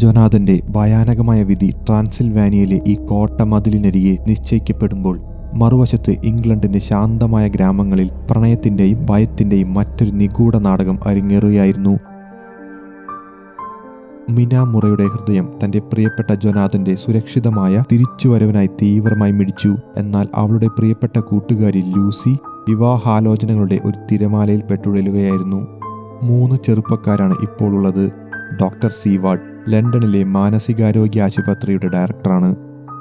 ജൊനാഥന്റെ ഭയാനകമായ വിധി ട്രാൻസിൽവാനിയയിലെ ഈ കോട്ട കോട്ടമതിലിനരികെ നിശ്ചയിക്കപ്പെടുമ്പോൾ മറുവശത്ത് ഇംഗ്ലണ്ടിന്റെ ശാന്തമായ ഗ്രാമങ്ങളിൽ പ്രണയത്തിന്റെയും ഭയത്തിന്റെയും മറ്റൊരു നിഗൂഢ നാടകം അരങ്ങേറുകയായിരുന്നു. മിനാമുറയുടെ ഹൃദയം തന്റെ പ്രിയപ്പെട്ട ജൊനാഥന്റെ സുരക്ഷിതമായ തിരിച്ചുവരവിനായി തീവ്രമായി മിടിച്ചു. എന്നാൽ അവളുടെ പ്രിയപ്പെട്ട കൂട്ടുകാരി ലൂസി വിവാഹാലോചനകളുടെ ഒരു തിരമാലയിൽ പെട്ടുഴലുകയായിരുന്നു. മൂന്ന് ചെറുപ്പക്കാരാണ് ഇപ്പോൾ ഉള്ളത്. ഡോക്ടർ സീവാർഡ് ലണ്ടനിലെ മാനസികാരോഗ്യ ആശുപത്രിയുടെ ഡയറക്ടറാണ്.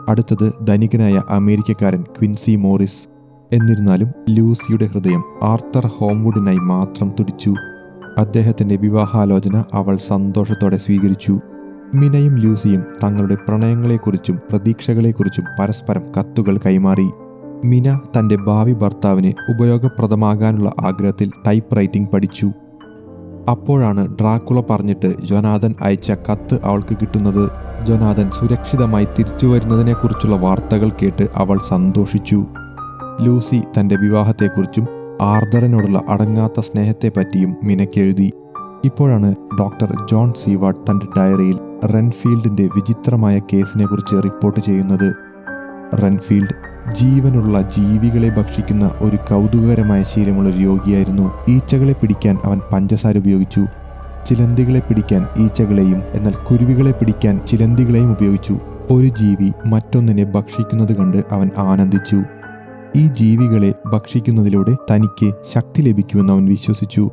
അടുത്തത് ധനികനായ അമേരിക്കക്കാരൻ ക്വിൻസി മോറിസ്. എന്നിരുന്നാലും ലൂസിയുടെ ഹൃദയം ആർത്തർ ഹോംവുഡിനായി മാത്രം തുടിച്ചു. അദ്ദേഹത്തിന്റെ വിവാഹാലോചന അവൾ സന്തോഷത്തോടെ സ്വീകരിച്ചു. മിനയും ലൂസിയും തങ്ങളുടെ പ്രണയങ്ങളെക്കുറിച്ചും പ്രതീക്ഷകളെക്കുറിച്ചും പരസ്പരം കത്തുകൾ കൈമാറി. മിന തന്റെ ഭാവി ഭർത്താവിന് ഉപയോഗപ്രദമാകാനുള്ള ആഗ്രഹത്തിൽ ടൈപ്പ് റൈറ്റിംഗ് പഠിച്ചു. അപ്പോഴാണ് ഡ്രാക്കുള പറഞ്ഞിട്ട് ജൊനാഥൻ അയച്ച കത്ത് അവൾക്ക് കിട്ടുന്നത്. ജൊനാഥൻ സുരക്ഷിതമായി തിരിച്ചു വരുന്നതിനെക്കുറിച്ചുള്ള വാർത്തകൾ കേട്ട് അവൾ സന്തോഷിച്ചു. ലൂസി തന്റെ വിവാഹത്തെക്കുറിച്ചും ആർദറിനോടുള്ള അടങ്ങാത്ത സ്നേഹത്തെപ്പറ്റിയും മിനക്കെഴുതി. ഇപ്പോഴാണ് ഡോക്ടർ ജോൺ സീവാർഡ് തന്റെ ഡയറിയിൽ റെൻഫീൽഡിന്റെ വിചിത്രമായ കേസിനെക്കുറിച്ച് റിപ്പോർട്ട് ചെയ്യുന്നത്. റെൻഫീൽഡ് ജീവനുള്ള ജീവികളെ ഭക്ഷിക്കുന്ന ഒരു കൗതുകകരമായ ശീലമുള്ള ഒരു യോഗിയായിരുന്നു ഈച്ചകളെ പിടിക്കാൻ അവൻ പഞ്ചസാര ഉപയോഗിച്ചു. ചിലന്തികളെ പിടിക്കാൻ ഈച്ചകളെയും എന്നാൽ കുരുവികളെ പിടിക്കാൻ ചിലന്തികളെയും ഉപയോഗിച്ചു. ഒരു ജീവി മറ്റൊന്നിനെ ഭക്ഷിക്കുന്നത് കണ്ട് അവൻ ആനന്ദിച്ചു. ഈ ജീവികളെ ഭക്ഷിക്കുന്നതിലൂടെ തനിക്ക് ശക്തി ലഭിക്കുമെന്ന് അവൻ വിശ്വസിച്ചു.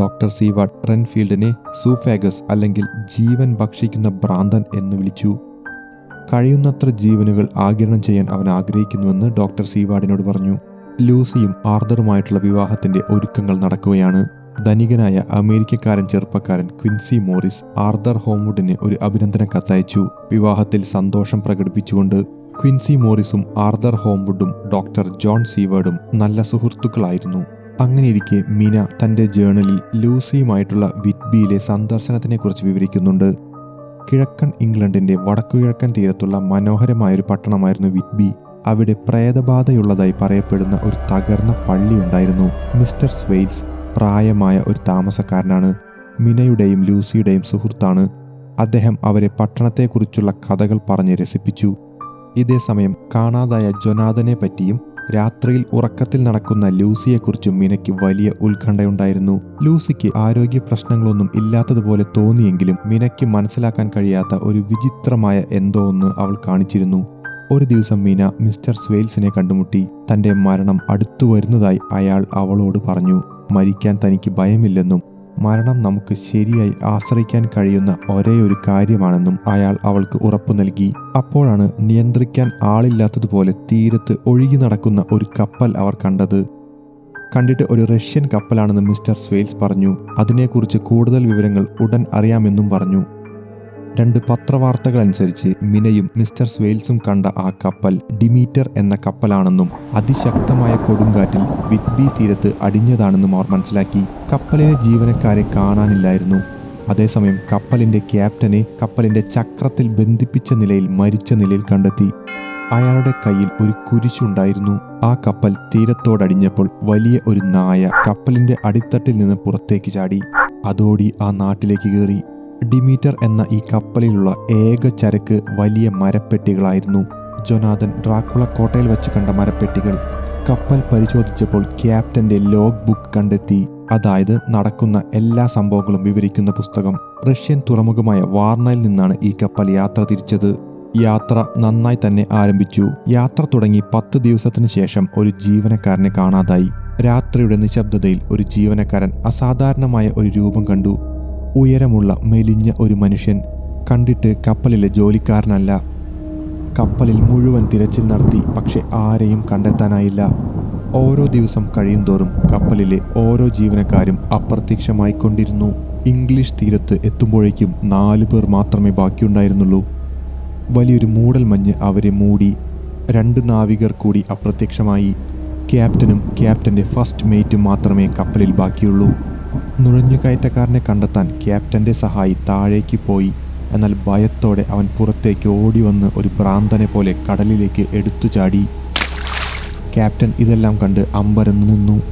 ഡോക്ടർ സീവാർഡ് റെൻഫീൽഡിനെ സൂഫാഗസ് അല്ലെങ്കിൽ ജീവൻ ഭക്ഷിക്കുന്ന ഭ്രാന്തൻ എന്ന് വിളിച്ചു. കഴിയുന്നത്ര ജീവനുകൾ ആഗിരണം ചെയ്യാൻ അവൻ ആഗ്രഹിക്കുന്നുവെന്ന് ഡോക്ടർ സീവാർഡിനോട് പറഞ്ഞു. ലൂസിയും ആർദറുമായിട്ടുള്ള വിവാഹത്തിന്റെ ഒരുക്കങ്ങൾ നടക്കുകയാണ്. ധനികനായ അമേരിക്കക്കാരൻ ചെറുപ്പക്കാരൻ ക്വിൻസി മോറിസ് ആർദർ ഹോംവുഡിന് ഒരു അഭിനന്ദന കത്തയച്ചു. വിവാഹത്തിൽ സന്തോഷം പ്രകടിപ്പിച്ചുകൊണ്ട് ക്വിൻസി മോറിസും ആർദർ ഹോംവുഡും ഡോക്ടർ ജോൺ സീവേർഡും നല്ല സുഹൃത്തുക്കളായിരുന്നു. അങ്ങനെയിരിക്കെ മീന തന്റെ ജേണലിൽ ലൂസിയുമായിട്ടുള്ള വിറ്റ്ബിയിലെ സന്ദർശനത്തിനെക്കുറിച്ച് വിവരിക്കുന്നുണ്ട്. കിഴക്കൻ ഇംഗ്ലണ്ടിന്റെ വടക്കുകിഴക്കൻ തീരത്തുള്ള മനോഹരമായൊരു പട്ടണമായിരുന്നു വിറ്റ്ബി. അവിടെ പ്രേതബാധയുള്ളതായി പറയപ്പെടുന്ന ഒരു തകർന്ന പള്ളി ഉണ്ടായിരുന്നു. മിസ്റ്റർ സ്വെയിൽസ് പ്രായമായ ഒരു താമസക്കാരനാണ്. മിനയുടെയും ലൂസിയുടെയും സുഹൃത്താണ്. അദ്ദേഹം അവരെ പട്ടണത്തെക്കുറിച്ചുള്ള കഥകൾ പറഞ്ഞ് രസിപ്പിച്ചു. ഇതേസമയം കാണാതായ ജൊനാഥനെ പറ്റിയും രാത്രിയിൽ ഉറക്കത്തിൽ നടക്കുന്ന ലൂസിയെക്കുറിച്ചും മിനയ്ക്ക് വലിയ ഉത്കണ്ഠയുണ്ടായിരുന്നു. ലൂസിക്ക് ആരോഗ്യ പ്രശ്നങ്ങളൊന്നും ഇല്ലാത്തതുപോലെ തോന്നിയെങ്കിലും മിനയ്ക്ക് മനസ്സിലാക്കാൻ കഴിയാത്ത ഒരു വിചിത്രമായ എന്തോ ഒന്ന് അവൾ കാണിച്ചിരുന്നു. ഒരു ദിവസം മീന മിസ്റ്റർ സ്വെയിൽസിനെ കണ്ടുമുട്ടി. തന്റെ മരണം അടുത്തു വരുന്നതായി അയാൾ അവളോട് പറഞ്ഞു. മരിക്കാൻ തനിക്ക് ഭയമില്ലെന്നും മരണം നമുക്ക് ശരിയായി ആശ്രയിക്കാൻ കഴിയുന്ന ഒരേ ഒരു കാര്യമാണെന്നും അയാൾ അവൾക്ക് ഉറപ്പു നൽകി. അപ്പോഴാണ് നിയന്ത്രിക്കാൻ ആളില്ലാത്തതുപോലെ തീരത്ത് ഒഴുകി നടക്കുന്ന ഒരു കപ്പൽ അവർ കണ്ടത്. കണ്ടിട്ട് ഒരു റഷ്യൻ കപ്പലാണെന്ന് മിസ്റ്റർ സ്വെയിൽസ് പറഞ്ഞു. അതിനെക്കുറിച്ച് കൂടുതൽ വിവരങ്ങൾ ഉടൻ അറിയാമെന്നും പറഞ്ഞു. രണ്ട് പത്രവാർത്തകൾ അനുസരിച്ച് മിനയും മിസ്റ്റർ സ്വെയിൽസും കണ്ട ആ കപ്പൽ ഡിമീറ്റർ എന്ന കപ്പലാണെന്നും അതിശക്തമായ കൊടുങ്കാറ്റിൽ വിറ്റ്ബി തീരത്ത് അടിഞ്ഞതാണെന്നും അവർ മനസ്സിലാക്കി. കപ്പലിലെ ജീവനക്കാരെ കാണാനില്ലായിരുന്നു. അതേസമയം കപ്പലിന്റെ ക്യാപ്റ്റനെ കപ്പലിന്റെ ചക്രത്തിൽ ബന്ധിപ്പിച്ച നിലയിൽ മരിച്ച നിലയിൽ കണ്ടെത്തി. അയാളുടെ കയ്യിൽ ഒരു കുരിശുണ്ടായിരുന്നു. ആ കപ്പൽ തീരത്തോടടിഞ്ഞപ്പോൾ വലിയ ഒരു നായ കപ്പലിന്റെ അടിത്തട്ടിൽ നിന്ന് പുറത്തേക്ക് ചാടി. അതോടി ആ നാട്ടിലേക്ക് കയറി. ഡിമീറ്റർ എന്ന ഈ കപ്പലിലുള്ള ഏക ചരക്ക് വലിയ മരപ്പെട്ടികളായിരുന്നു. ജൊനാഥൻ ഡ്രാക്കുള കോട്ടയിൽ വെച്ച് കണ്ട മരപ്പെട്ടികൾ. കപ്പൽ പരിശോധിച്ചപ്പോൾ ക്യാപ്റ്റന്റെ ലോഗ് ബുക്ക് കണ്ടെത്തി. അതായത് നടക്കുന്ന എല്ലാ സംഭവങ്ങളും വിവരിക്കുന്ന പുസ്തകം. റഷ്യൻ തുറമുഖമായ വാർണയിൽ നിന്നാണ് ഈ കപ്പൽ യാത്ര തിരിച്ചത്. യാത്ര നന്നായി തന്നെ ആരംഭിച്ചു. യാത്ര തുടങ്ങി പത്ത് ദിവസത്തിന് ശേഷം ഒരു ജീവനക്കാരനെ കാണാതായി. രാത്രിയുടെ നിശബ്ദതയിൽ ഒരു ജീവനക്കാരൻ അസാധാരണമായ ഒരു രൂപം കണ്ടു. ഉയരമുള്ള മെലിഞ്ഞ ഒരു മനുഷ്യൻ കണ്ടിട്ട് കപ്പലിലെ ജോലിക്കാരനല്ല. കപ്പലിൽ മുഴുവൻ തിരച്ചിൽ നടത്തി പക്ഷെ ആരെയും കണ്ടെത്താനായില്ല. ഓരോ ദിവസം കഴിയുന്തോറും കപ്പലിലെ ഓരോ ജീവനക്കാരും അപ്രത്യക്ഷമായിക്കൊണ്ടിരുന്നു ഇംഗ്ലീഷ് തീരത്ത് എത്തുമ്പോഴേക്കും നാലു പേർ മാത്രമേ ബാക്കിയുണ്ടായിരുന്നുള്ളൂ. വലിയൊരു മൂടൽമഞ്ഞ് അവരെ മൂടി രണ്ട് നാവികർ കൂടി അപ്രത്യക്ഷമായി. ക്യാപ്റ്റനും ക്യാപ്റ്റന്റെ ഫസ്റ്റ് മേറ്റും മാത്രമേ കപ്പലിൽ ബാക്കിയുള്ളൂ. നുഴഞ്ഞുകയറ്റക്കാരനെ കണ്ടെത്താൻ ക്യാപ്റ്റന്റെ സഹായി താഴേക്ക് പോയി. എന്നാൽ ഭയത്തോടെ അവൻ പുറത്തേക്ക് ഓടി വന്ന് ഒരു ഭ്രാന്തനെ പോലെ കടലിലേക്ക് എടുത്തു ചാടി ക്യാപ്റ്റൻ ഇതെല്ലാം കണ്ട് അമ്പരന്ന് നിന്നു.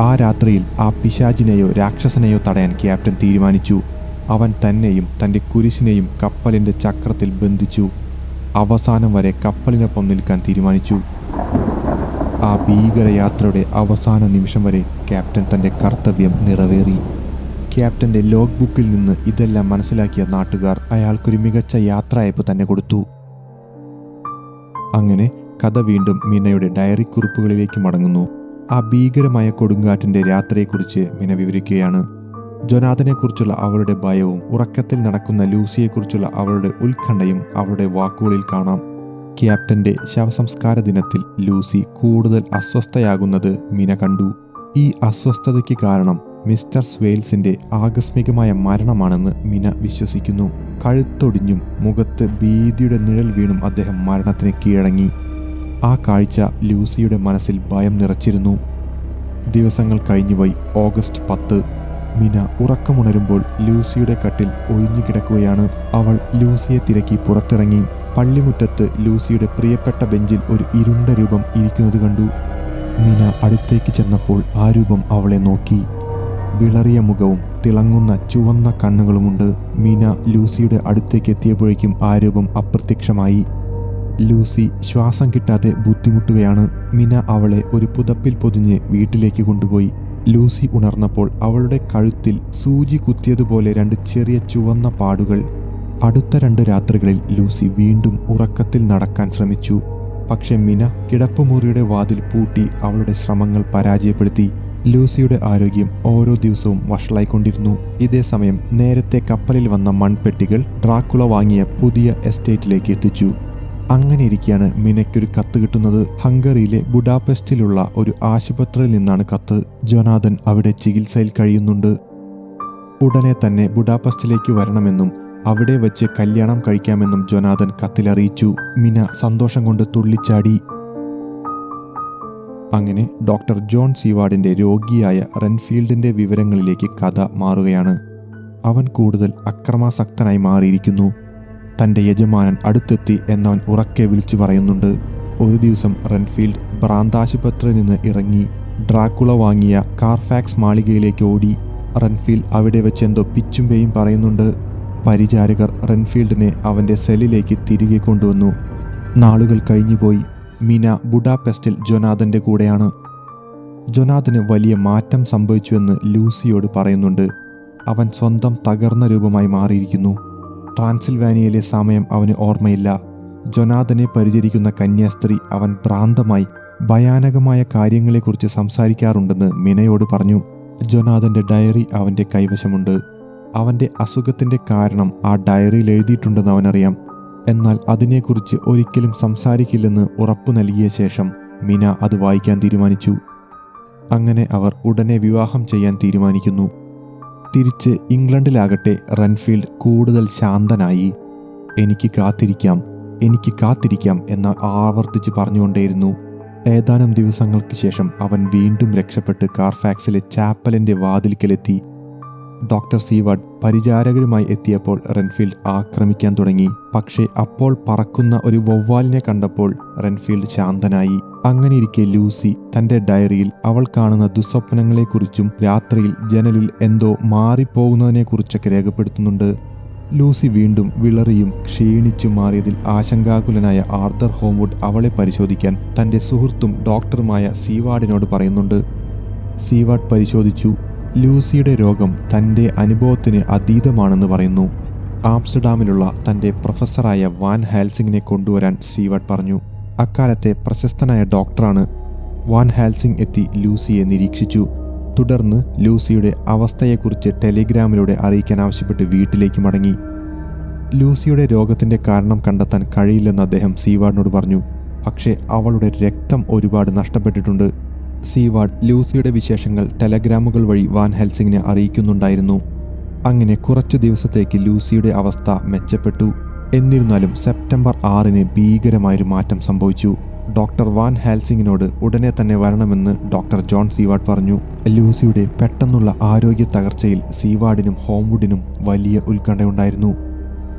ആ രാത്രിയിൽ ആ പിശാചിനെയോ രാക്ഷസനെയോ തടയാൻ ക്യാപ്റ്റൻ തീരുമാനിച്ചു. അവൻ തന്നെയും തന്റെ കുരിശിനെയും കപ്പലിന്റെ ചക്രത്തിൽ ബന്ധിച്ചു. അവസാനം വരെ കപ്പലിനൊപ്പം നിൽക്കാൻ തീരുമാനിച്ചു. ആ ഭീകരയാത്രയുടെ അവസാന നിമിഷം വരെ ക്യാപ്റ്റൻ തന്റെ കർത്തവ്യം നിറവേറി. ക്യാപ്റ്റന്റെ ലോഗ് ബുക്കിൽ നിന്ന് ഇതെല്ലാം മനസ്സിലാക്കിയ നാട്ടുകാർ അയാൾക്കൊരു മികച്ച യാത്രയയപ്പ് തന്നെ കൊടുത്തു. അങ്ങനെ കഥ വീണ്ടും മീനയുടെ ഡയറി കുറിപ്പുകളിലേക്ക് മടങ്ങുന്നു. ആ ഭീകരമായ കൊടുങ്കാറ്റിന്റെ രാത്രിയെക്കുറിച്ച് മിന വിവരിക്കുകയാണ്. ജൊനാഥനെക്കുറിച്ചുള്ള അവളുടെ ഭയവും ഉറക്കത്തിൽ നടക്കുന്ന ലൂസിയെക്കുറിച്ചുള്ള അവളുടെ ഉത്കണ്ഠയും അവളുടെ വാക്കുകളിൽ കാണാം. ക്യാപ്റ്റന്റെ ശവസംസ്കാര ദിനത്തിൽ ലൂസി കൂടുതൽ അസ്വസ്ഥയാകുന്നത് മിന കണ്ടു. ഈ അസ്വസ്ഥതയ്ക്ക് കാരണം മിസ്റ്റർ സ്വെയിൽസിന്റെ ആകസ്മികമായ മരണമാണെന്ന് മിന വിശ്വസിക്കുന്നു. കഴുത്തൊടിഞ്ഞും മുഖത്ത് ഭീതിയുടെ നിഴൽ വീണും അദ്ദേഹം മരണത്തിന് കീഴടങ്ങി. ആ കാഴ്ച ലൂസിയുടെ മനസ്സിൽ ഭയം നിറച്ചിരുന്നു. ദിവസങ്ങൾ കഴിഞ്ഞുപോയി ഓഗസ്റ്റ് പത്ത്. മിന ഉറക്കമുണരുമ്പോൾ ലൂസിയുടെ കട്ടിൽ ഒഴിഞ്ഞു കിടക്കുകയാണ്. അവൾ ലൂസിയെ തിരക്കി പുറത്തിറങ്ങി. പള്ളിമുറ്റത്ത് ലൂസിയുടെ പ്രിയപ്പെട്ട ബെഞ്ചിൽ ഒരു ഇരുണ്ട രൂപം ഇരിക്കുന്നത് കണ്ടു. മീന അടുത്തേക്ക് ചെന്നപ്പോൾ ആ രൂപം അവളെ നോക്കി. വിളറിയ മുഖവും തിളങ്ങുന്ന ചുവന്ന കണ്ണുകളുമുണ്ട്. മീന ലൂസിയുടെ അടുത്തേക്ക് എത്തിയപ്പോഴേക്കും ആ രൂപം അപ്രത്യക്ഷമായി. ലൂസി ശ്വാസം കിട്ടാതെ ബുദ്ധിമുട്ടുകയാണ്. മിന അവളെ ഒരു പുതപ്പിൽ പൊതിഞ്ഞ് വീട്ടിലേക്ക് കൊണ്ടുപോയി. ലൂസി ഉണർന്നപ്പോൾ അവളുടെ കഴുത്തിൽ സൂചി കുത്തിയതുപോലെ രണ്ട് ചെറിയ ചുവന്ന പാടുകൾ അടുത്ത രണ്ട് രാത്രികളിൽ ലൂസി വീണ്ടും ഉറക്കത്തിൽ നടക്കാൻ ശ്രമിച്ചു. പക്ഷെ മിന കിടപ്പുമുറിയുടെ വാതിൽ പൂട്ടി അവളുടെ ശ്രമങ്ങൾ പരാജയപ്പെടുത്തി. ലൂസിയുടെ ആരോഗ്യം ഓരോ ദിവസവും വഷളായിക്കൊണ്ടിരുന്നു. ഇതേസമയം നേരത്തെ കപ്പലിൽ വന്ന മൺപെട്ടികൾ ഡ്രാക്കുള വാങ്ങിയ പുതിയ എസ്റ്റേറ്റിലേക്ക് എത്തിച്ചു. അങ്ങനെ ഇരിക്കെയാണ് മിനയ്ക്കൊരു കത്ത് കിട്ടുന്നത്. ഹംഗറിയിലെ ബുഡാപെസ്റ്റിലുള്ള ഒരു ആശുപത്രിയിൽ നിന്നാണ് കത്ത്. ജൊനാഥൻ അവിടെ ചികിത്സയിൽ കഴിയുന്നുണ്ട്. ഉടനെ തന്നെ ബുഡാപെസ്റ്റിലേക്ക് വരണമെന്നും അവിടെ വെച്ച് കല്യാണം കഴിക്കാമെന്നും ജൊനാഥൻ കത്തിലറിയിച്ചു. മിന സന്തോഷം കൊണ്ട് തുള്ളിച്ചാടി. അങ്ങനെ ഡോക്ടർ ജോൺ സീവാർഡിന്റെ രോഗിയായ റെൻഫീൽഡിന്റെ വിവരങ്ങളിലേക്ക് കഥ മാറുകയാണ്. അവൻ കൂടുതൽ അക്രമാസക്തനായി മാറിയിരിക്കുന്നു. തന്റെ യജമാനൻ അടുത്തെത്തി എന്നവൻ ഉറക്കെ വിളിച്ചു പറയുന്നുണ്ട്. ഒരു ദിവസം റെൻഫീൽഡ് ഭ്രാന്താശുപത്രിയിൽ നിന്ന് ഇറങ്ങി. ഡ്രാക്കുള വാങ്ങിയ കാർഫാക്സ് മാളികയിലേക്ക് ഓടി. റെൻഫീൽഡ് അവിടെ വെച്ച് എന്തോ പിച്ചുമ്പേയും പറയുന്നുണ്ട്. പരിചാരകർ റെൻഫീൽഡിനെ അവന്റെ സെല്ലിലേക്ക് തിരികെ കൊണ്ടുവന്നു. നാളുകൾ കഴിഞ്ഞുപോയി. മീന ബുഡാപെസ്റ്റിൽ ജൊനാഥന്റെ കൂടെയാണ്. ജൊനാഥന് വലിയ മാറ്റം സംഭവിച്ചുവെന്ന് ലൂസിയോട് പറയുന്നുണ്ട്. അവൻ സ്വന്തം തകർന്ന രൂപമായി മാറിയിരിക്കുന്നു. ട്രാൻസിൽവാനിയയിലെ സമയം അവന് ഓർമ്മയില്ല. ജൊനാഥനെ പരിചരിക്കുന്ന കന്യാസ്ത്രീ അവൻ ഭ്രാന്തമായി ഭയാനകമായ കാര്യങ്ങളെക്കുറിച്ച് സംസാരിക്കാറുണ്ടെന്ന് മിനയോട് പറഞ്ഞു. ജൊനാഥന്റെ ഡയറി അവന്റെ കൈവശമുണ്ട്. അവന്റെ അസുഖത്തിന്റെ കാരണം ആ ഡയറിയിൽ എഴുതിയിട്ടുണ്ടെന്ന് അവനറിയാം. എന്നാൽ അതിനെക്കുറിച്ച് ഒരിക്കലും സംസാരിക്കില്ലെന്ന് ഉറപ്പു നൽകിയ ശേഷം മിന അത് വായിക്കാൻ തീരുമാനിച്ചു. അങ്ങനെ അവർ ഉടനെ വിവാഹം ചെയ്യാൻ തീരുമാനിക്കുന്നു. തിരിച്ച് ഇംഗ്ലണ്ടിലാകട്ടെ റൺഫീൽഡ് കൂടുതൽ ശാന്തനായി. എനിക്ക് കാത്തിരിക്കാം എനിക്ക് കാത്തിരിക്കാം എന്ന് ആവർത്തിച്ച് പറഞ്ഞുകൊണ്ടേയിരുന്നു. ഏതാനും ദിവസങ്ങൾക്ക് ശേഷം അവൻ വീണ്ടും രക്ഷപ്പെട്ട് കാർഫാക്സിലെ ചാപ്പലിന്റെ വാതിൽക്കലെത്തി. ഡോക്ടർ സീവാർഡ് പരിചാരകരുമായി എത്തിയപ്പോൾ റെൻഫീൽഡ് ആക്രമിക്കാൻ തുടങ്ങി. പക്ഷേ അപ്പോൾ പറക്കുന്ന ഒരു വവ്വാലിനെ കണ്ടപ്പോൾ റെൻഫീൽഡ് ശാന്തനായി. അങ്ങനെയിരിക്കെ ലൂസി തന്റെ ഡയറിയിൽ അവൾ കാണുന്ന ദുസ്വപ്നങ്ങളെക്കുറിച്ചും രാത്രിയിൽ ജനലിൽ എന്തോ മാറിപ്പോകുന്നതിനെക്കുറിച്ചൊക്കെ രേഖപ്പെടുത്തുന്നുണ്ട്. ലൂസി വീണ്ടും വിളറിയും ക്ഷീണിച്ചു മാറിയതിൽ ആശങ്കാകുലനായ ആർദർ ഹോംവുഡ് അവളെ പരിശോധിക്കാൻ തന്റെ സുഹൃത്തും ഡോക്ടറുമായ സീവാർഡിനോട് പറയുന്നുണ്ട്. സീവാർഡ് പരിശോധിച്ചു. ലൂസിയുടെ രോഗം തന്റെ അനുഭവത്തിന് അതീതമാണെന്ന് പറയുന്നു. ആംസ്റ്റർഡാമിലുള്ള തന്റെ പ്രൊഫസറായ വാൻ ഹാൽസിങ്ങിനെ കൊണ്ടുവരാൻ സീവട്ട് പറഞ്ഞു. അക്കാലത്തെ പ്രശസ്തനായ ഡോക്ടറാണ് വാൻ ഹാൽസിംഗ് എത്തി ലൂസിയെ നിരീക്ഷിച്ചു. തുടർന്ന് ലൂസിയുടെ അവസ്ഥയെക്കുറിച്ച് ടെലിഗ്രാമിലൂടെ അറിയിക്കാൻ ആവശ്യപ്പെട്ട് വീട്ടിലേക്ക് മടങ്ങി. ലൂസിയുടെ രോഗത്തിന്റെ കാരണം കണ്ടെത്താൻ കഴിയില്ലെന്ന് അദ്ദേഹം സീവാർഡിനോട് പറഞ്ഞു. പക്ഷേ അവളുടെ രക്തം ഒരുപാട് നഷ്ടപ്പെട്ടിട്ടുണ്ട്. സീവാർഡ് ലൂസിയുടെ വിശേഷങ്ങൾ ടെലഗ്രാമുകൾ വഴി വാൻ ഹെൽസിങ്ങിനെ അറിയിക്കുന്നുണ്ടായിരുന്നു. അങ്ങനെ കുറച്ചു ദിവസത്തേക്ക് ലൂസിയുടെ അവസ്ഥ മെച്ചപ്പെട്ടു. എന്നിരുന്നാലും സെപ്റ്റംബർ ആറിന് ഭീകരമായൊരു മാറ്റം സംഭവിച്ചു. ഡോക്ടർ വാൻ ഹാൽസിങ്ങിനോട് ഉടനെ തന്നെ വരണമെന്ന് ഡോക്ടർ ജോൺ സീവാഡ് പറഞ്ഞു. ലൂസിയുടെ പെട്ടെന്നുള്ള ആരോഗ്യ തകർച്ചയിൽ സീവാഡിനും ഹോംവുഡിനും വലിയ ഉത്കണ്ഠയുണ്ടായിരുന്നു.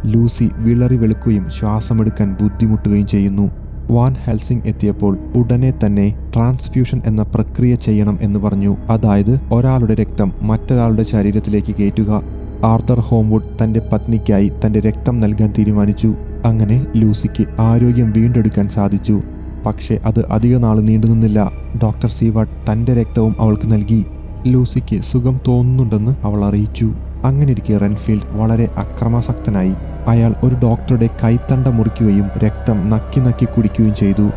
ലൂസി വിളറി വെളുക്കുകയും ശ്വാസമെടുക്കാൻ ബുദ്ധിമുട്ടുകയും ചെയ്യുന്നു. വാൻ ഹെൽസിംഗ് എത്തിയപ്പോൾ ഉടനെ തന്നെ ട്രാൻസ്ഫ്യൂഷൻ എന്ന പ്രക്രിയ ചെയ്യണം എന്ന് പറഞ്ഞു. അതായത് ഒരാളുടെ രക്തം മറ്റൊരാളുടെ ശരീരത്തിലേക്ക് കയറ്റുക. ആർത്തർ ഹോംവുഡ് തന്റെ പത്നിക്കായി തന്റെ രക്തം നൽകാൻ തീരുമാനിച്ചു. അങ്ങനെ ലൂസിക്ക് ആരോഗ്യം വീണ്ടെടുക്കാൻ സാധിച്ചു. പക്ഷേ അത് അധിക നാൾ നീണ്ടുനിന്നില്ല ഡോക്ടർ സീവാട്ട് തന്റെ രക്തവും അവൾക്ക് നൽകി. ലൂസിക്ക് സുഖം തോന്നുന്നുണ്ടെന്ന് അവൾ അറിയിച്ചു. അങ്ങനെ ഇരിക്കെ റെൻഫീൽഡ് വളരെ അക്രമാസക്തനായി. അയാൾ ഒരു ഡോക്ടറുടെ കൈത്തണ്ട മുറിക്കുകയും രക്തം നക്കി നക്കി കുടിക്കുകയും ചെയ്തു.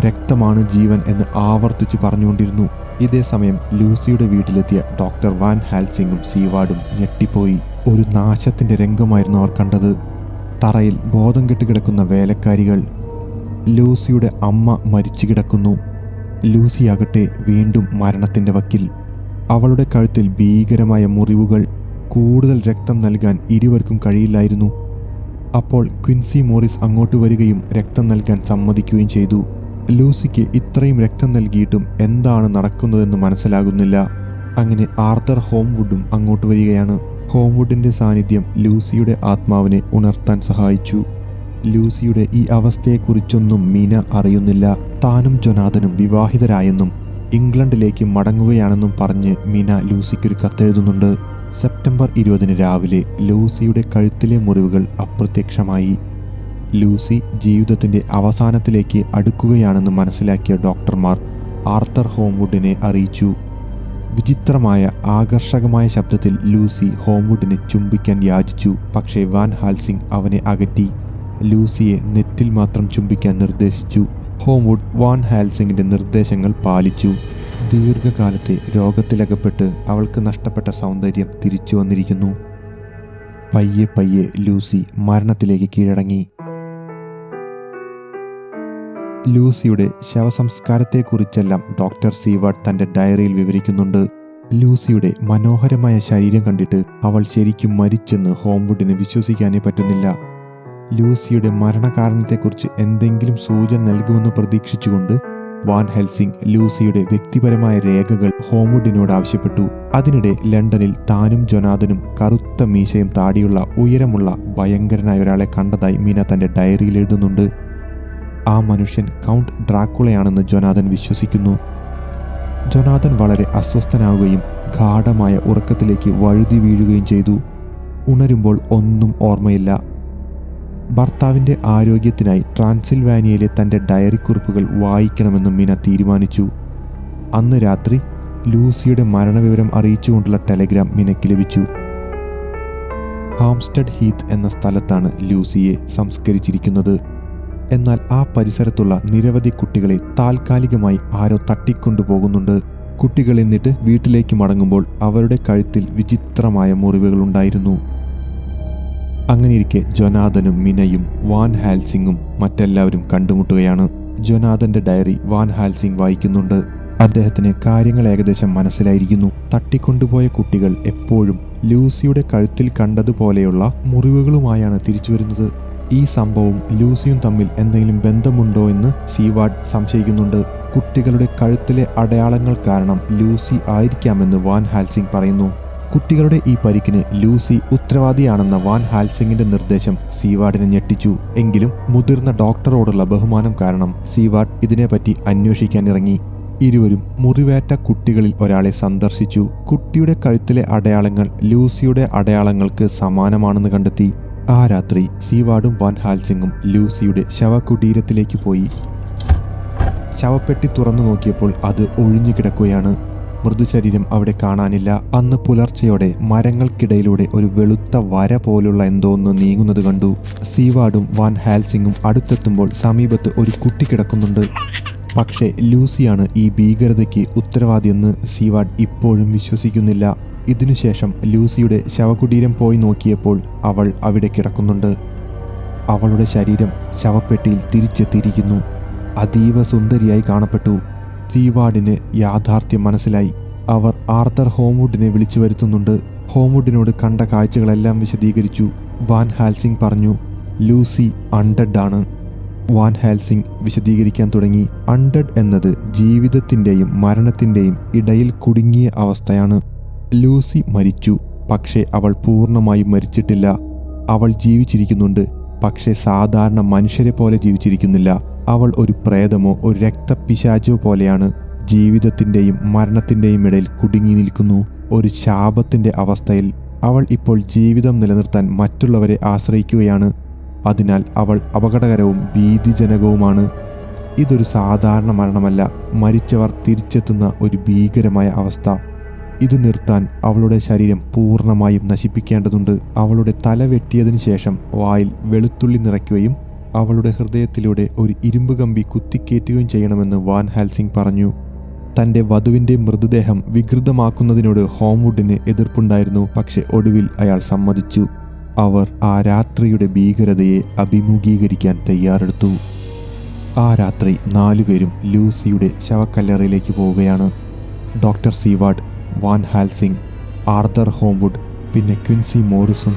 രക്തമാണ് ജീവൻ എന്ന് ആവർത്തിച്ചു പറഞ്ഞുകൊണ്ടിരുന്നു. ഇതേ സമയം ലൂസിയുടെ വീട്ടിലെത്തിയ ഡോക്ടർ വാൻ ഹാൽസിംഗും സീവാർഡും ഞെട്ടിപ്പോയി. ഒരു നാശത്തിന്റെ രംഗമായിരുന്നു അവർ കണ്ടത്. തറയിൽ ബോധം കെട്ട് കിടക്കുന്ന വേലക്കാരികൾ. ലൂസിയുടെ അമ്മ മരിച്ചു കിടക്കുന്നു. ലൂസിയാകട്ടെ വീണ്ടും മരണത്തിന്റെ വക്കിൽ. അവളുടെ കഴുത്തിൽ ഭീകരമായ മുറിവുകൾ. കൂടുതൽ രക്തം നൽകാൻ ഇരുവർക്കും കഴിയില്ലായിരുന്നു. അപ്പോൾ ക്വിൻസി മോറിസ് അങ്ങോട്ട് വരികയും രക്തം നൽകാൻ സമ്മതിക്കുകയും ചെയ്തു. ലൂസിക്ക് ഇത്രയും രക്തം നൽകിയിട്ടും എന്താണ് നടക്കുന്നതെന്ന് മനസ്സിലാകുന്നില്ല. അങ്ങനെ ആർത്തർ ഹോംവുഡും അങ്ങോട്ട് വരികയാണ്. ഹോംവുഡിന്റെ സാന്നിധ്യം ലൂസിയുടെ ആത്മാവിനെ ഉണർത്താൻ സഹായിച്ചു. ലൂസിയുടെ ഈ അവസ്ഥയെക്കുറിച്ചൊന്നും മീന അറിയുന്നില്ല. താനും ജൊനാഥനും വിവാഹിതരായെന്നും ഇംഗ്ലണ്ടിലേക്ക് മടങ്ങുകയാണെന്നും പറഞ്ഞ് മീന ലൂസിക്കൊരു കത്തെഴുതുന്നുണ്ട്. സെപ്റ്റംബർ ഇരുപതിന് രാവിലെ ലൂസിയുടെ കഴുത്തിലെ മുറിവുകൾ അപ്രത്യക്ഷമായി. ലൂസി ജീവിതത്തിന്റെ അവസാനത്തിലേക്ക് അടുക്കുകയാണെന്ന് മനസ്സിലാക്കിയ ഡോക്ടർമാർ ആർത്തർ ഹോംവുഡിനെ അറിയിച്ചു. വിചിത്രമായ ആകർഷകമായ ശബ്ദത്തിൽ ലൂസി ഹോംവുഡിനെ ചുംബിക്കാൻ യാചിച്ചു. പക്ഷേ വാൻ ഹാൽസിംഗ് അവനെ അകറ്റി. ലൂസിയെ നെറ്റിൽ മാത്രം ചുംബിക്കാൻ നിർദ്ദേശിച്ചു. ഹോംവുഡ് വാൻ ഹാൽസിംഗിന്റെ നിർദ്ദേശങ്ങൾ പാലിച്ചു. ദീർഘകാലത്തെ രോഗത്തിലകപ്പെട്ട് അവൾക്ക് നഷ്ടപ്പെട്ട സൗന്ദര്യം തിരിച്ചു വന്നിരിക്കുന്നു. പയ്യെ പയ്യെ ലൂസി മരണത്തിലേക്ക് കീഴടങ്ങി. ലൂസിയുടെ ശവസംസ്കാരത്തെക്കുറിച്ചെല്ലാം ഡോക്ടർ സീവാർഡ് തന്റെ ഡയറിയിൽ വിവരിക്കുന്നുണ്ട്. ലൂസിയുടെ മനോഹരമായ ശരീരം കണ്ടിട്ട് അവൾ ശരിക്കും മരിച്ചെന്ന് ഹോംവുഡിന് വിശ്വസിക്കാനേ പറ്റുന്നില്ല. ലൂസിയുടെ മരണകാരണത്തെക്കുറിച്ച് എന്തെങ്കിലും സൂചന നൽകുമെന്ന് പ്രതീക്ഷിച്ചുകൊണ്ട് വാൻ ഹെൽസിംഗ് ലൂസിയുടെ വ്യക്തിപരമായ രേഖകൾ ഹോംവുഡിനോട് ആവശ്യപ്പെട്ടു. അതിനിടെ ലണ്ടനിൽ താനും ജൊനാഥനും കറുത്ത മീശയും താടിയുള്ള ഉയരമുള്ള ഭയങ്കരനായ ഒരാളെ കണ്ടതായി മീന തന്റെ ഡയറിയിൽ എഴുതുന്നുണ്ട്. ആ മനുഷ്യൻ കൗണ്ട് ഡ്രാക്കുളയാണെന്ന് ജൊനാഥൻ വിശ്വസിക്കുന്നു. ജൊനാഥൻ വളരെ അസ്വസ്ഥനാവുകയും ഗാഠമായ ഉറക്കത്തിലേക്ക് വഴുതി വീഴുകയും ചെയ്തു. ഉണരുമ്പോൾ ഒന്നും ഓർമ്മയില്ല. ഭർത്താവിന്റെ ആരോഗ്യത്തിനായി ട്രാൻസിൽവാനിയയിലെ തന്റെ ഡയറി കുറിപ്പുകൾ വായിക്കണമെന്നും മിന തീരുമാനിച്ചു. അന്ന് രാത്രി ലൂസിയുടെ മരണവിവരം അറിയിച്ചുകൊണ്ടുള്ള ടെലഗ്രാം മിനയ്ക്ക് ലഭിച്ചു. ഹാംസ്റ്റഡ് ഹീത്ത് എന്ന സ്ഥലത്താണ് ലൂസിയെ സംസ്കരിച്ചിരിക്കുന്നത്. എന്നാൽ ആ പരിസരത്തുള്ള നിരവധി കുട്ടികളെ താൽക്കാലികമായി ആരോ തട്ടിക്കൊണ്ടുപോകുന്നുണ്ട്. കുട്ടികൾ എന്നിട്ട് വീട്ടിലേക്ക് മടങ്ങുമ്പോൾ അവരുടെ കഴുത്തിൽ വിചിത്രമായ മുറിവുകളുണ്ടായിരുന്നു. അങ്ങനെയിരിക്കെ ജൊനാഥനും മിനയും വാൻ ഹാൽസിംഗും മറ്റെല്ലാവരും കണ്ടുമുട്ടുകയാണ്. ജൊനാഥന്റെ ഡയറി വാൻ ഹാൽസിംഗ് വായിക്കുന്നുണ്ട്. അദ്ദേഹത്തിന് കാര്യങ്ങൾ ഏകദേശം മനസ്സിലായിരിക്കുന്നു. തട്ടിക്കൊണ്ടുപോയ കുട്ടികൾ എപ്പോഴും ലൂസിയുടെ കഴുത്തിൽ കണ്ടതുപോലെയുള്ള മുറിവുകളുമായാണ് തിരിച്ചുവരുന്നത്. ഈ സംഭവം ലൂസിയും തമ്മിൽ എന്തെങ്കിലും ബന്ധമുണ്ടോ എന്ന് സീവാഡ് സംശയിക്കുന്നുണ്ട്. കുട്ടികളുടെ കഴുത്തിലെ അടയാളങ്ങൾ കാരണം ലൂസി ആയിരിക്കാമെന്ന് വാൻ ഹാൽസിംഗ് പറയുന്നു. കുട്ടികളുടെ ഈ പരിക്കിന് ലൂസി ഉത്തരവാദിയാണെന്ന വാൻ ഹാൽസിംഗിന്റെ നിർദ്ദേശം സീവാർഡിനെ ഞെട്ടിച്ചു. എങ്കിലും മുതിർന്ന ഡോക്ടറോടുള്ള ബഹുമാനം കാരണം സീവാർഡ് ഇതിനെപ്പറ്റി അന്വേഷിക്കാൻ ഇറങ്ങി. ഇരുവരും മുറിവേറ്റ കുട്ടികളിൽ ഒരാളെ സന്ദർശിച്ചു. കുട്ടിയുടെ കഴുത്തിലെ അടയാളങ്ങൾ ലൂസിയുടെ അടയാളങ്ങൾക്ക് സമാനമാണെന്ന് കണ്ടെത്തി. ആ രാത്രി സീവാർഡും വാൻ ഹാൽസിംഗും ലൂസിയുടെ ശവകുടീരത്തിലേക്ക് പോയി. ശവപ്പെട്ടി തുറന്നു നോക്കിയപ്പോൾ അത് ഒഴിഞ്ഞു കിടക്കുകയാണ്. മൃദുശരീരം അവിടെ കാണാനില്ല. അന്ന് പുലർച്ചയോടെ മരങ്ങൾക്കിടയിലൂടെ ഒരു വെളുത്ത വര പോലുള്ള എന്തോ ഒന്ന് നീങ്ങുന്നത് കണ്ടു. സീവാർഡും വാൻ ഹാൽസിംഗും അടുത്തെത്തുമ്പോൾ സമീപത്ത് ഒരു കുട്ടി കിടക്കുന്നുണ്ട്. പക്ഷേ ലൂസിയാണ് ഈ ഭീകരതയ്ക്ക് ഉത്തരവാദിയെന്ന് സീവാർഡ് ഇപ്പോഴും വിശ്വസിക്കുന്നില്ല. ഇതിനുശേഷം ലൂസിയുടെ ശവകുടീരം പോയി നോക്കിയപ്പോൾ അവൾ അവിടെ കിടക്കുന്നുണ്ട്. അവളുടെ ശരീരം ശവപ്പെട്ടിയിൽ തിരിച്ചെത്തിയിരിക്കുന്നു. അതീവ സുന്ദരിയായി കാണപ്പെട്ടു. സീവാർഡിന് യാഥാർത്ഥ്യം മനസ്സിലായി. അവർ ആർത്തർ ഹോംവുഡിനെ വിളിച്ചു വരുത്തുന്നുണ്ട്. ഹോംവുഡിനോട് കണ്ട കാഴ്ചകളെല്ലാം വിശദീകരിച്ചു. വാൻ ഹാൽസിംഗ് പറഞ്ഞു ലൂസി അൺഡഡ് ആണ്. വാൻ ഹാൽസിംഗ് വിശദീകരിക്കാൻ തുടങ്ങി. അൺഡഡ് എന്നത് ജീവിതത്തിന്റെയും മരണത്തിന്റെയും ഇടയിൽ കുടുങ്ങിയ അവസ്ഥയാണ്. ലൂസി മരിച്ചു പക്ഷേ അവൾ പൂർണമായും മരിച്ചിട്ടില്ല. അവൾ ജീവിച്ചിരിക്കുന്നുണ്ട് പക്ഷേ സാധാരണ മനുഷ്യരെ പോലെ ജീവിച്ചിരിക്കുന്നില്ല. അവൾ ഒരു പ്രേതമോ ഒരു രക്തപിശാചോ പോലെയാണ് ജീവിതത്തിന്റെയും മരണത്തിന്റെയും ഇടയിൽ കുടുങ്ങി നിൽക്കുന്നു. ഒരു ശാപത്തിന്റെ അവസ്ഥയിൽ അവൾ ഇപ്പോൾ ജീവിതം നിലനിർത്താൻ മറ്റുള്ളവരെ ആശ്രയിക്കുകയാണ്. അതിനാൽ അവൾ അപകടകരവും ഭീതിജനകവുമാണ്. ഇതൊരു സാധാരണ മരണമല്ല. മരിച്ചവർ തിരിച്ചെത്തുന്ന ഒരു ഭീകരമായ അവസ്ഥ. ഇത് നിർത്താൻ അവളുടെ ശരീരം പൂർണമായും നശിപ്പിക്കേണ്ടതുണ്ട്. അവളുടെ തല വെട്ടിയതിനു ശേഷം വായിൽ വെളുത്തുള്ളി നിറയ്ക്കുകയും അവളുടെ ഹൃദയത്തിലൂടെ ഒരു ഇരുമ്പ് കമ്പി കുത്തിക്കേറ്റുകയും ചെയ്യണമെന്ന് വാൻ ഹാൽസിംഗ് പറഞ്ഞു. തന്റെ വധുവിന്റെ മൃതദേഹം വികൃതമാക്കുന്നതിനോട് ഹോംവുഡിന് എതിർപ്പുണ്ടായിരുന്നു. പക്ഷെ ഒടുവിൽ അയാൾ സമ്മതിച്ചു. അവർ ആ രാത്രിയുടെ ഭീകരതയെ അഭിമുഖീകരിക്കാൻ തയ്യാറെടുത്തു. ആ രാത്രി നാലുപേരും ലൂസിയുടെ ശവക്കല്ലറയിലേക്ക് പോവുകയാണ്. Doctor Seward Van Helsing Arthur Holmwood പിന്നെ ക്വിൻസി മോറിസും